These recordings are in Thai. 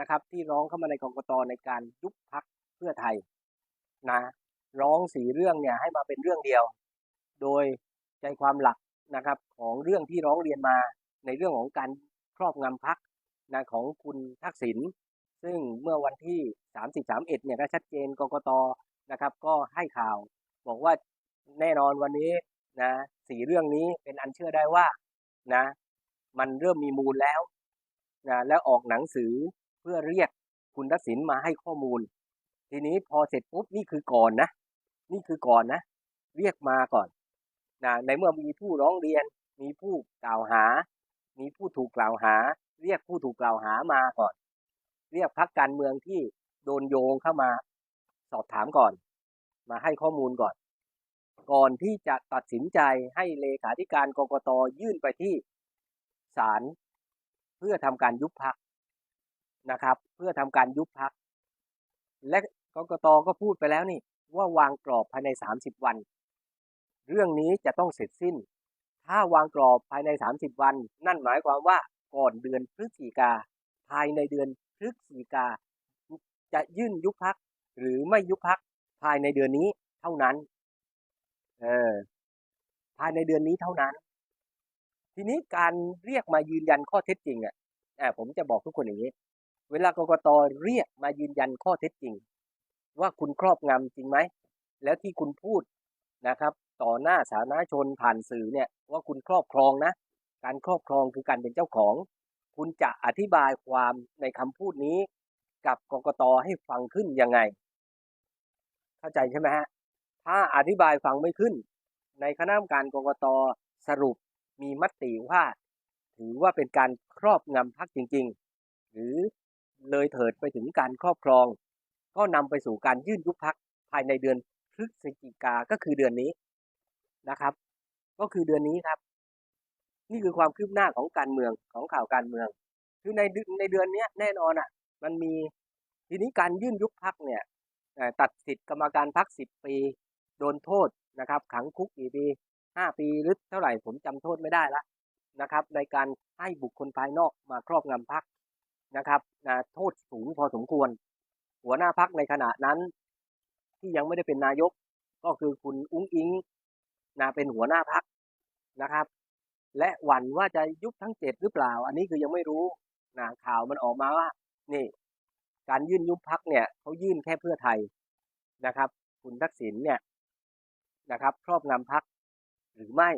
นะครับ ที่ร้องเข้ามาในกรกตในการยุบพักเพื่อไทยนะ ร้องสีเรื่องเนี่ยให้มาเป็นเรื่องเดียว โดยใจความหลักนะครับ ของเรื่องที่ร้องเรียนมาในเรื่องของการครอบงำพักนะของคุณทักษิณซึ่งเมื่อวันที่ 30 31เนี่ยก็ชัดเจนกกตนะครับ ก็ให้ข่าว บอกว่าแน่นอนวันนี้นะสีเรื่องนี้เป็นอันเชื่อได้ว่านะ มันเริ่มมีมูลแล้วนะแล้วออกหนังสือ เพื่อเรียกคุณทักษิณมาให้ข้อมูล ทีนี้พอเสร็จปุ๊บนี่คือก่อนนะ นี่คือก่อนนะ เรียกมาก่อนนะในเมื่อมีผู้ร้องเรียน มีผู้กล่าวหา มีผู้ถูกกล่าวหา เรียกผู้ถูกกล่าวหามาก่อน เรียกพักการเมืองที่โดนโยงเข้ามาสอบถามก่อน มาให้ข้อมูลก่อน ก่อนที่จะตัดสินใจให้เลขาธิการกรกตยื่นไปที่ศาลเพื่อทำการยุบพัก นะครับ เพื่อทำการยุบพัก และกกตก็พูดไปแล้วนี่ว่าวางกรอบภายใน 30 วัน เรื่องนี้จะต้องเสร็จสิ้น ถ้าวางกรอบภายใน 30 วัน นั่นหมายความว่าก่อนเดือนพฤศจิกา ภายในเดือนพฤศจิกา จะยื่นยุบพัก หรือไม่ยุบพักภายในเดือนนี้เท่านั้น เออ ภายในเดือนนี้เท่านั้น ทีนี้การเรียกมายืนยันข้อเท็จจริงอะอ่าผมจะบอกทุกคนอย่างนี้ เวลากกตเรียกมายืนยันข้อเท็จจริง ว่าคุณครอบงำจริงไหม แล้วที่คุณพูดนะครับ ต่อหน้าสาธารณชนผ่านสื่อเนี่ยว่าคุณครอบครองนะ การครอบครองคือการเป็นเจ้าของ คุณจะอธิบายความในคำพูดนี้ กับกกตให้ฟังขึ้นยังไง เข้าใจใช่ไหมฮะถ้าอธิบายฟังไม่ขึ้น ในคณะกรรมการกกตสรุปมีมติว่า ถือว่าเป็นการครอบงำพักจริง ๆ หรือ เลยเถิดไปถึงการครอบครอง ก็นำไปสู่การยื่นยุบพักภายในเดือนพฤศจิกาก็คือเดือนนี้นะครับ ก็คือเดือนนี้ครับ นี่คือความคืบหน้าของการเมืองของข่าวการเมือง คือในในเดือนนี้แน่นอนอะ มันมีทีนี้การยื่นยุบพักเนี่ยตัดสิทธิกรรมการพักสิบปีโดนโทษนะครับ ขังคุกกี่ปีห้าปีหรือเท่าไหร่ผมจำโทษไม่ได้ละนะครับ ในการให้บุคคลภายนอกมาครอบงำพัก นะครับนะโทษสูงพอสมควร หัวหน้าพักในขณะนั้น ที่ยังไม่ได้เป็นนายกก็คือคุณอุ้งอิงนะเป็นหัวหน้าพักนะครับ และหวั่นว่าจะยุบทั้งเจ็ดหรือเปล่า อันนี้คือยังไม่รู้นะข่าวมันออกมาว่า นี่ การยื่นยุบพักเนี่ยเขายื่นแค่เพื่อไทยนะครับ คุณทักษิณเนี่ยนะครับ ครอบงำพักหรือไม่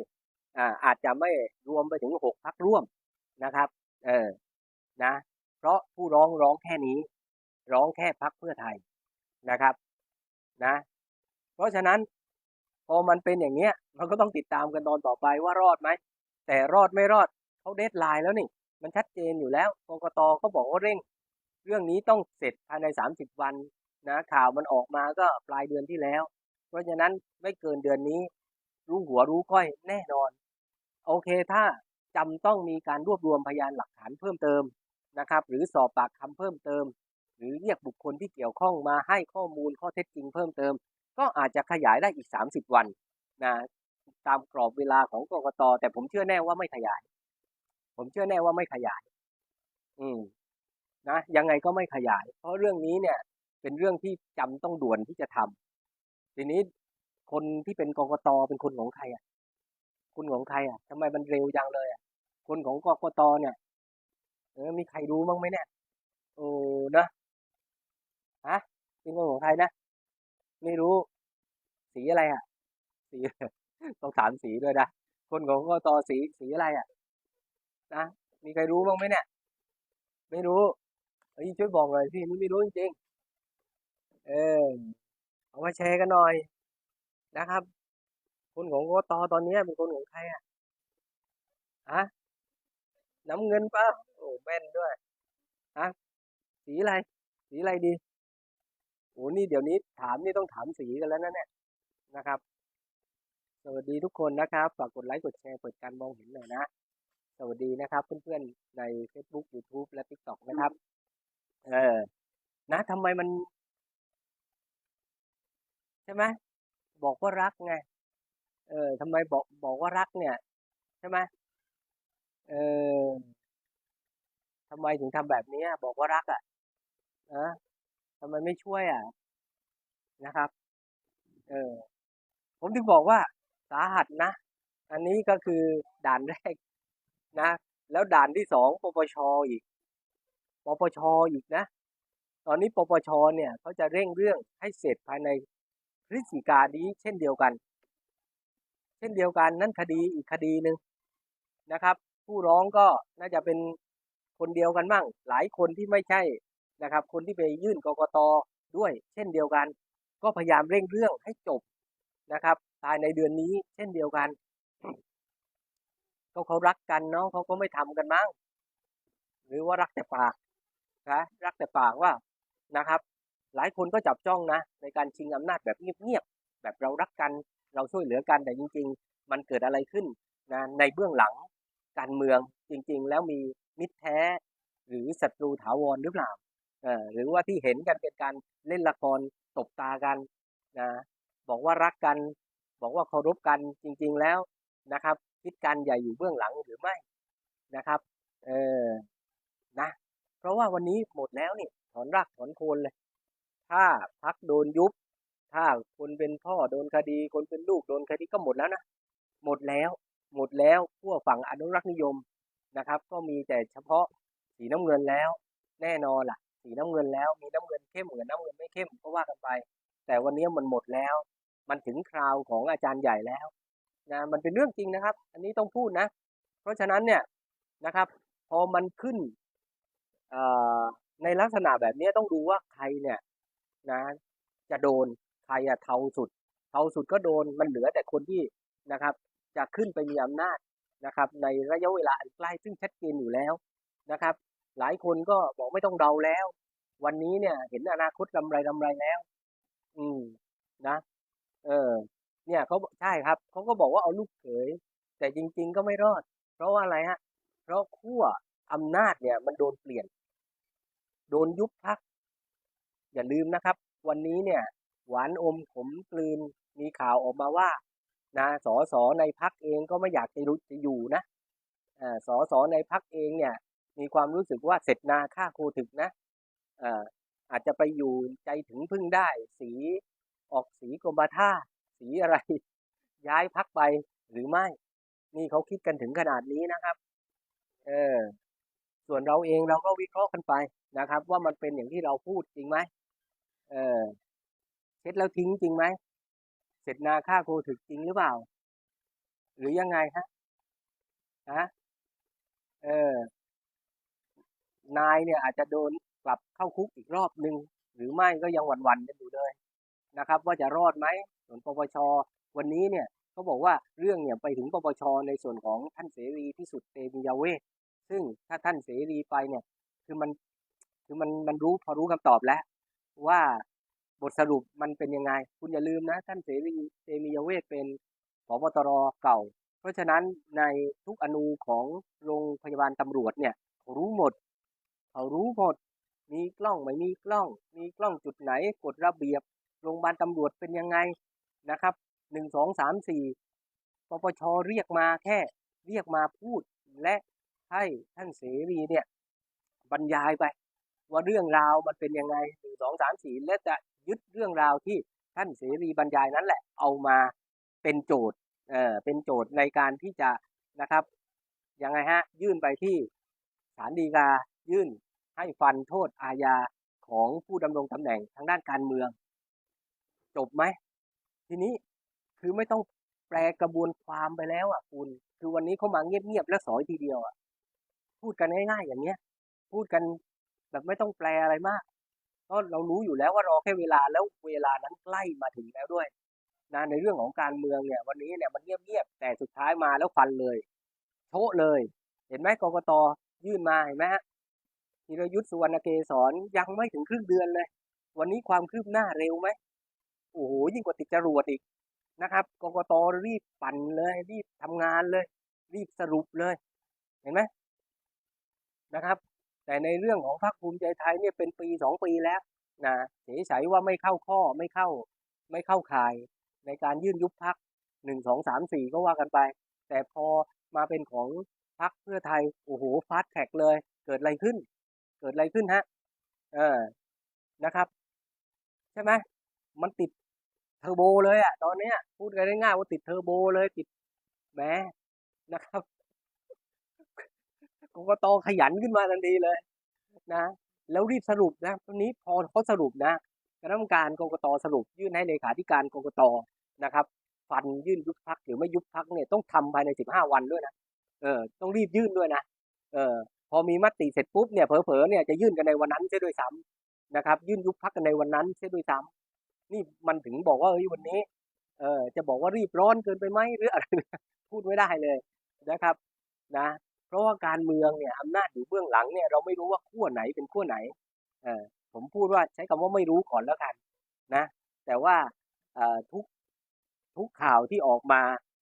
อ่าอาจจะไม่รวมไปถึงหกพักร่วมนะครับ เออนะ เพราะผู้ร้องร้องแค่นี้ ร้องแค่พักเพื่อไทยนะครับนะ เพราะฉะนั้นพอมันเป็นอย่างเงี้ยมันก็ต้องติดตามกันตอนต่อไปว่ารอดไหมแต่รอดไม่รอดเขาเดทไลน์แล้วนี่ มันชัดเจนอยู่แล้วกกตก็บอกว่าเร่ง เรื่องนี้ต้องเสร็จภายในสามสิบวันนะข่าวมันออกมาก็ปลายเดือนที่แล้ว เพราะฉะนั้นไม่เกินเดือนนี้ รู้หัวรู้ก้อยแน่นอน โอเคถ้าจำต้องมีการรวบรวมพยานหลักฐานเพิ่มเติม นะครับ หรือสอบปากคำเพิ่มเติม หรือเรียกบุคคลที่เกี่ยวข้องมาให้ข้อมูลข้อเท็จจริงเพิ่มเติม ก็อาจจะขยายได้อีก 30 วันนะตามกรอบเวลาของกรกตแต่ผมเชื่อแน่ว่าไม่ขยาย ผมเชื่อแน่ว่าไม่ขยาย อืมนะยังไงก็ไม่ขยาย เพราะเรื่องนี้เนี่ย เป็นเรื่องที่จำต้องด่วนที่จะทำทีนี้คนที่เป็นกรกตเป็นคนของใครอะคนของใครอะทำไมมันเร็วจังเลยอะคนของกรกตเนี่ย เออ มีใครรู้บ้างไหมเนี่ยโอ้นะฮะเป็นคนของใครนะ ไม่รู้ สีอะไรอะ สีต้องถามสีด้วยนะคนของกตสีสีอะไรอะนะมีใครรู้บ้างไหมเนี่ย ไม่รู้เฮ้ยช่วยบอกเลยพี่นี่ไม่รู้จริงๆเออเอามาแชร์กันหน่อยนะครับ คนของกตตอนนี้เป็นคนของใครอะฮะน้ำเงินป่ะ แม่นด้วยฮะสีอะไร สีอะไรดีโอ้นี่เดี๋ยวนี้ถามนี่ต้องถามสีกันแล้วนะเนี่ยนะครับ สวัสดีทุกคนนะครับ ฝากกดไลค์กดแชร์เปิดการมองเห็นหน่อยนะ สวัสดีนะครับ เพื่อนๆ ใน Facebook YouTube และ TikTok นะครับ เออ นะทำไมมัน ใช่ไหมบอกว่ารักไง เออทำไมบอกบอกว่ารักเนี่ย ใช่ไหมเออ ทำไมถึงทำแบบนี้บอกว่ารักอะเออทำไมไม่ช่วยอะนะครับ เออผมถึงบอกว่าสาหัสนะ อันนี้ก็คือด่านแรกนะ แล้วด่านที่สองปปชอีกปปชอีกนะ ตอนนี้ปปชเนี่ยเขาจะเร่งเรื่องให้เสร็จภายในพฤศจิกานี้เช่นเดียวกัน เช่นเดียวกันนั่นคดีอีกคดีหนึ่งนะครับ ผู้ร้องก็น่าจะเป็น คนเดียวกันบ้าง หลายคนที่ไม่ใช่นะครับ คนที่ไปยื่นกกตด้วย เช่นเดียวกัน ก็พยายามเร่งเรื่องให้จบนะครับภายในเดือนนี้เช่นเดียวกันก็เขารักกันเนาะเขาก็ไม่ทำกันมั้งหรือว่ารักแต่ปากนะรักแต่ปากว่านะครับ หลายคนก็จับจ้องนะ ในการชิงอำนาจแบบเงียบๆแบบเรารักกันเราช่วยเหลือกันแต่จริง ๆ มันเกิดอะไรขึ้นนะในเบื้องหลังการเมืองจริง ๆ แล้วมี มิตรแท้ หรือศัตรูถาวรหรือเปล่าเออหรือว่าที่เห็นกันเป็นการเล่นละครตบตากันนะบอกว่ารักกัน บอกว่าเคารพกันจริง ๆแล้วนะครับคิดการใหญ่อยู่เบื้องหลังหรือไม่นะครับเออนะเพราะว่าวันนี้หมดแล้วนี่ถอนรากถอนโคนเลย ถ้าพักโดนยุบ ถ้าคนเป็นพ่อโดนคดี คนเป็นลูกโดนคดีก็หมดแล้วนะหมดแล้ว หมดแล้วพวกฝั่งอนุรักษ์นิยม นะครับ ก็มีแต่เฉพาะสีน้ำเงินแล้ว แน่นอนล่ะ สีน้ำเงินแล้วมีน้ำเงินเข้มเหมือนน้ำเงินไม่เข้มก็ว่ากันไป แต่วันนี้มันหมดแล้ว มันถึงคราวของอาจารย์ใหญ่แล้วนะมันเป็นเรื่องจริงนะครับ อันนี้ต้องพูดนะ เพราะฉะนั้นเนี่ยนะครับ พอมันขึ้นในลักษณะแบบนี้ต้องดูว่าใครเนี่ยนะจะโดนใครอะเทาสุด เทาสุดก็โดนมันเหลือแต่คนที่นะครับ จะขึ้นไปมีอำนาจ นะครับ ในระยะเวลาอันใกล้ซึ่งชัดเจนอยู่แล้วนะครับ หลายคนก็บอกไม่ต้องเดาแล้ว วันนี้เนี่ย เห็นอนาคตลำไรลำไรแล้ว อืมนะ เออ เนี่ยเขาใช่ครับเขาก็บอกว่าเอาลูกเขยแต่จริง ๆ ก็ไม่รอด เพราะว่าอะไรฮะ เพราะขั้วอำนาจเนี่ย มันโดนเปลี่ยน โดนยุบพัก อย่าลืมนะครับ วันนี้เนี่ย หวานอมขมกลืนมีข่าวออกมาว่า นะสอสอในพักเองก็ไม่อยากจะรู้จะอยู่นะสอสอในพักเองเนี่ยมีความรู้สึกว่าเสร็จนาฆ่าโคถึกนะอาอาจจะไปอยู่ใจถึงพึ่งได้ สีออกสีกรมท่าสีอะไร ย้ายพักไปหรือไม่ นี่เขาคิดกันถึงขนาดนี้นะครับ เออส่วนเราเองเราก็วิเคราะห์กันไปนะครับ ว่ามันเป็นอย่างที่เราพูดจริงไหมเออเช็ดแล้วทิ้งจริงไหม เสร็จนาฆ่าโคถึกจริงหรือเปล่า หรือยังไงฮะฮะเออนายเนี่ยอาจจะโดนกลับเข้าคุกอีกรอบหนึ่งหรือไม่ก็ยังหวั่นๆกันอยู่เลยนะครับ ว่าจะรอดไหมส่วนปปชวันนี้เนี่ยเขาบอกว่าเรื่องเนี่ยไปถึงปปชในส่วนของท่านเสรีพิสุทธิ์เตมียเวทซึ่งถ้าท่านเสรีไปเนี่ย คือมันคือมันมันรู้พอรู้คำตอบแล้ว ว่า บทสรุปมันเป็นยังไง คุณอย่าลืมนะ ท่านเสรีเตมียเวทเป็นผบตรเก่า เพราะฉะนั้นในทุกอนูของโรงพยาบาลตำรวจเนี่ยเขารู้หมดเขารู้หมด มีกล้องไม่มีกล้อง มีกล้องจุดไหนกฎระเบียบโรงพยาบาลตำรวจเป็นยังไงนะครับหนึ่งสองสามสี่ปปชเรียกมาแค่เรียกมาพูดและให้ท่านเสรีเนี่ยบรรยายไป ว่าเรื่องราวมันเป็นยังไงหนึ่งสองสามสี่และจะ ยึดเรื่องราวที่ท่านเสรีบรรยายนั้นแหละเอามาเป็นโจทย์เอ่อเป็นโจทย์ในการที่จะนะครับยังไงฮะยื่นไปที่ศาลฎีกายื่นให้ฟันโทษอาญาของผู้ดำรงตำแหน่งทางด้านการเมือง จบไหม ทีนี้คือไม่ต้องแปลกระบวนความไปแล้วอะคุณ คือวันนี้เขามาเงียบๆแล้วสอยทีเดียวอะพูดกันง่ายๆอย่างเนี้ย พูดกันแบบไม่ต้องแปลอะไรมาก เพราะเรารู้อยู่แล้วว่ารอแค่เวลาแล้วเวลานั้นใกล้มาถึงแล้วด้วยนะในเรื่องของการเมืองเนี่ย วันนี้เนี่ยมันเงียบๆแต่สุดท้ายมาแล้วฟันเลย โชะเลย เห็นไหมกรกตยื่นมาเห็นไหมฮะธีรยุทธ์สุวรรณเกษรยังไม่ถึงครึ่งเดือนเลย วันนี้ความคืบหน้าเร็วไหมโอ้โหยิ่งกว่าติดจรวดอีกนะครับกรกตรีบปั่นเลย รีบทำงานเลย รีบสรุปเลย เห็นไหมนะครับ แต่ในเรื่องของพรรคภูมิใจไทยเนี่ยเป็นปีสองปีแล้วนะเฉยๆว่าไม่เข้าข้อไม่เข้าไม่เข้าข่ายในการยื่นยุบพักหนึ่งสองสามสี่ก็ว่ากันไป แต่พอมาเป็นของพักเพื่อไทยโอ้โหฟาสแท็กเลย เกิดอะไรขึ้น เกิดอะไรขึ้นฮะเออนะครับ ใช่ไหมมันติดเทอร์โบเลยอะตอนเนี้ยพูดกันง่ายๆว่าติดเทอร์โบเลยติดแหมนะครับ กกตขยันขึ้นมาทันทีเลยนะ แล้วรีบสรุปนะตอนนี้พอเขาสรุปนะคณะกรรมการกกตสรุป ยื่นให้เลขาธิการกกตนะครับ ฟันยื่นยุบพักหรือไม่ยุบพักเนี่ยต้องทำภายในสิบห้าวันด้วยนะเออต้องรีบยื่นด้วยนะเออพอมีมติเสร็จปุ๊บเนี่ยเผลอๆเนี่ยจะยื่นกันในวันนั้นเสียด้วยซ้ำนะครับ ยื่นยุบพักกันในวันนั้นเสียด้วยซ้ำนี่มันถึงบอกว่าเฮ้ยวันนี้เออจะบอกว่ารีบร้อนเกินไปไหมหรืออะไรพูดไม่ได้เลยนะครับนะ ราะว่าการเมืองเนี่ยอำนาจอยู่เบื้องหลังเนี่ยเราไม่รู้ว่าขั้วไหนเป็นขั้วไหนเออผมพูดว่าใช้คำว่าไม่รู้ก่อนแล้วกันนะแต่ว่าทุกทุกข่าวที่ออกมา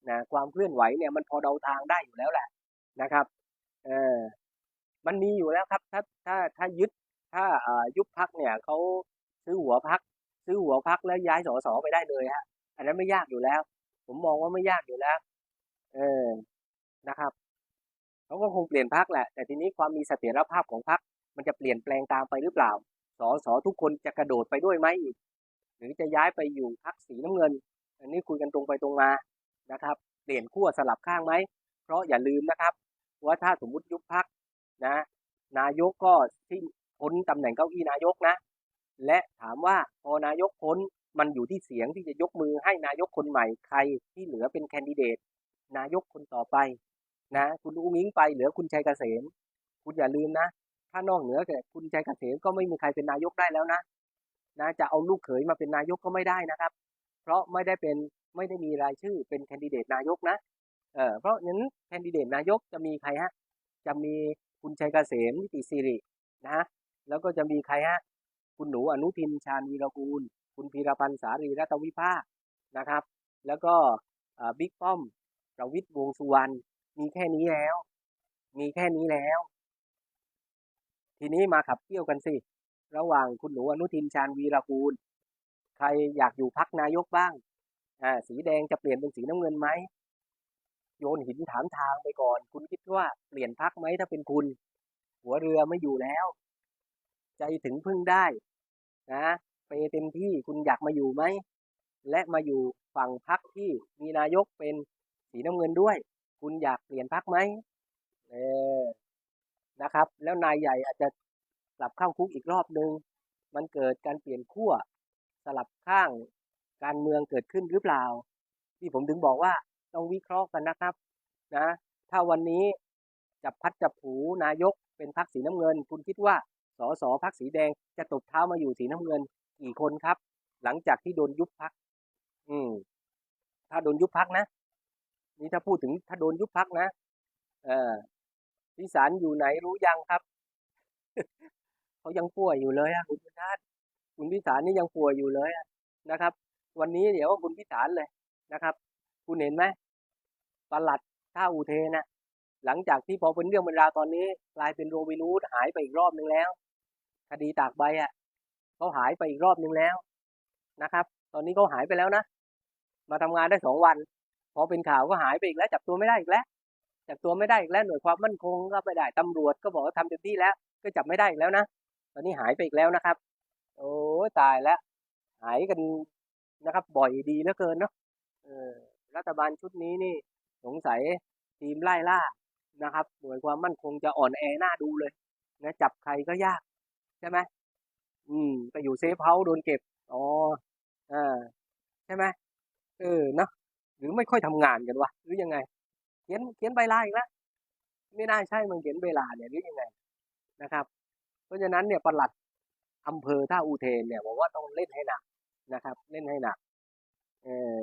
นะความเคลื่อนไหวเนี่ยมันพอเดาทางได้อยู่แล้วแหละนะครับเออมันมีอยู่แล้วครับถ้าถ้าถ้ายึดถ้าอ่อยุบพักเนี่ยเขาซื้อหัวพักซื้อหัวพักแล้วย้ายสสไปได้เลยฮะอันนั้นไม่ยากอยู่แล้ว ผมมองว่าไม่ยากอยู่แล้ว เออนะครับ เขาก็คงเปลี่ยนพักแหละ แต่ทีนี้ความมีเสถียรภาพของพักมันจะเปลี่ยนแปลงตามไปหรือเปล่า สสทุกคนจะกระโดดไปด้วยไหมอีก หรือจะย้ายไปอยู่พักสีน้ำเงิน อันนี้คุยกันตรงไปตรงมานะครับ เปลี่ยนขั้วสลับข้างไหม เพราะอย่าลืมนะครับว่าถ้าสมมุติยุบพักนะ นายกก็ที่พ้นตำแหน่งเก้าอี้นายกนะ และถามว่าพอนายกพ้นมันอยู่ที่เสียงที่จะยกมือให้นายกคนใหม่ใครที่เหลือเป็นแคนดิเดตนายกคนต่อไป นะคุณอุ้งอิงไปเหลือคุณชัยเกษม คุณอย่าลืมนะ ถ้านอกเหนือจากคุณชัยเกษมก็ไม่มีใครเป็นนายกได้แล้วนะนะจะเอาลูกเขยมาเป็นนายกก็ไม่ได้นะครับ เพราะไม่ได้เป็นไม่ได้มีรายชื่อเป็นแคนดิเดตนายกนะเออเพราะฉะนั้นแคนดิเดตนายกจะมีใครฮะจะมีคุณชัยเกษมนิติสิรินะแล้วก็จะมีใครฮะคุณหนูอนุทินชาญวีรกูล คุณพีรพันธ์สารีรัตนวิภาคนะครับ แล้วก็บิ๊กป้อมประวิตยวงสุวรรณ มีแค่นี้แล้ว มีแค่นี้แล้ว ทีนี้มาขับเคี่ยวกันสิ ระหว่างคุณหนูอนุทินชาญวีรกูล ใครอยากอยู่พักนายกบ้าง อ่า สีแดงจะเปลี่ยนเป็นสีน้ำเงินไหม โยนหินถามทางไปก่อน คุณคิดว่าเปลี่ยนพักไหมถ้าเป็นคุณ หัวเรือไม่อยู่แล้ว ใจถึงพึ่งได้ นะไปเต็มที่คุณอยากมาอยู่ไหม และมาอยู่ฝั่งพักที่มีนายกเป็นสีน้ำเงินด้วย คุณอยากเปลี่ยนพักไหมเออนะครับ แล้วนายใหญ่อาจจะกลับเข้าคุกอีกรอบนึง มันเกิดการเปลี่ยนขั้วสลับข้างการเมืองเกิดขึ้นหรือเปล่า ที่ผมถึงบอกว่าต้องวิเคราะห์กันนะครับนะ ถ้าวันนี้จับพัดจับผูนายกเป็นพักสีน้ำเงิน คุณคิดว่าสสพักสีแดงจะตบเท้ามาอยู่สีน้ำเงินกี่คนครับ หลังจากที่โดนยุบพัก อืม ถ้าโดนยุบพักนะ นี่ถ้าพูดถึงถ้าโดนยุบพักนะเออพิสารอยู่ไหนรู้ยังครับเขายังป่วยอยู่เลยอะคุณพิธานคุณพิสารนี่ยังป่วยอยู่เลยนะครับ วันนี้เดี๋ยวคุณพิสารเลยนะครับ คุณเห็นไหมปลัดท่าอุเทนะหลังจากที่พอเป็นเรื่องเป็นราวตอนนี้ กลายเป็นโรบินูดหายไปอีกรอบหนึ่งแล้ว คดีตากใบอะเขาหายไปอีกรอบหนึ่งแล้วนะครับ ตอนนี้เขาหายไปแล้วนะ มาทำงานได้สองวัน พอเป็นข่าวก็หายไปอีกแล้ว จับตัวไม่ได้อีกแล้วจับตัวไม่ได้อีกแล้วหน่วยความมั่นคงก็ไม่ได้ตำรวจก็บอกว่าทำเต็มที่แล้ว ก็จับไม่ได้อีกแล้วนะตอนนี้หายไปอีกแล้วนะครับ โอ้ตายแล้ว หายกันนะครับ บ่อยดีเหลือเกินเนาะเออรัฐบาลชุดนี้นี่ สงสัยทีมไล่ล่านะครับ หน่วยความมั่นคงจะอ่อนแอหน้าดูเลยนะจับใครก็ยากใช่ไหมอืมไปอยู่เซฟเฮาส์โดนเก็บอ๋ออ่าใช่ไหมเออเนาะ หรือไม่ค่อยทำงานกันวะหรือยังไง เขียนเขียนใบลาอีกแล้วไม่น่าใช่มันเขียนเวลาเนี่ยหรือยังไงนะครับ เพราะฉะนั้นเนี่ยปลัดอำเภอท่าอูเทนเนี่ยบอกว่าต้องเล่นให้หนักนะครับ เล่นให้หนักเออ